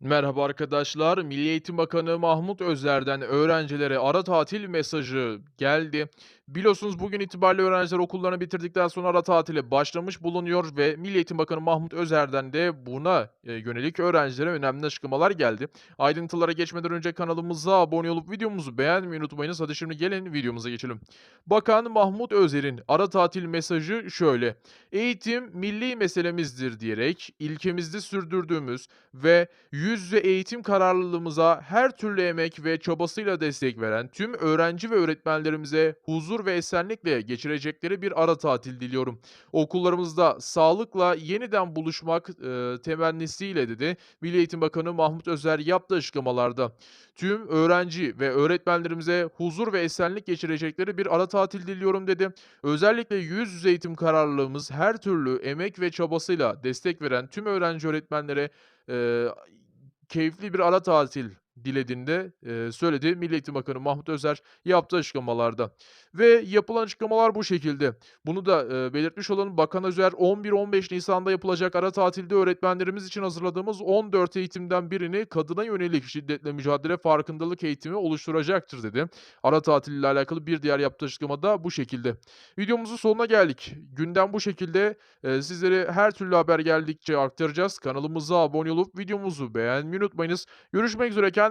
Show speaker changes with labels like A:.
A: Merhaba arkadaşlar. Milli Eğitim Bakanı Mahmut Özer'den öğrencilere ara tatil mesajı geldi. Biliyorsunuz bugün itibariyle öğrenciler okullarını bitirdikten sonra ara tatile başlamış bulunuyor ve Milli Eğitim Bakanı Mahmut Özer'den de buna e, yönelik öğrencilere önemli açıklamalar geldi. Ayrıntılara geçmeden önce kanalımıza abone olup videomuzu beğenmeyi unutmayınız. Hadi şimdi gelin videomuza geçelim. Bakan Mahmut Özer'in ara tatil mesajı şöyle. Eğitim milli meselemizdir diyerek ilkemizde sürdürdüğümüz ve yüz yüze eğitim kararlılığımıza her türlü emek ve çabasıyla destek veren tüm öğrenci ve öğretmenlerimize huzur ve esenlikle geçirecekleri bir ara tatil diliyorum. Okullarımızda sağlıkla yeniden buluşmak e, temennisiyle dedi Milli Eğitim Bakanı Mahmut Özer yaptığı açıklamalarda. Tüm öğrenci ve öğretmenlerimize huzur ve esenlik geçirecekleri bir ara tatil diliyorum dedi. Özellikle yüz yüze eğitim kararlılığımız her türlü emek ve çabasıyla destek veren tüm öğrenci öğretmenlere Eee, keyifli bir ara tatil dilediğini de, eee, söyledi Milli Eğitim Bakanı Mahmut Özer yaptığı açıklamalarda. Ve yapılan açıklamalar bu şekilde. Bunu da, belirtmiş olalım. Bakan Özer 11-15 Nisan'da yapılacak ara tatilde öğretmenlerimiz için hazırladığımız 14 eğitimden birini kadına yönelik şiddetle mücadele farkındalık eğitimi oluşturacaktır dedi. Ara tatil ile alakalı bir diğer yaptığı açıklama da bu şekilde. Videomuzun sonuna geldik. Gündem bu şekilde. Eee, sizlere her türlü haber geldikçe aktaracağız. Kanalımıza abone olup videomuzu beğenmeyi unutmayınız. Görüşmek üzere.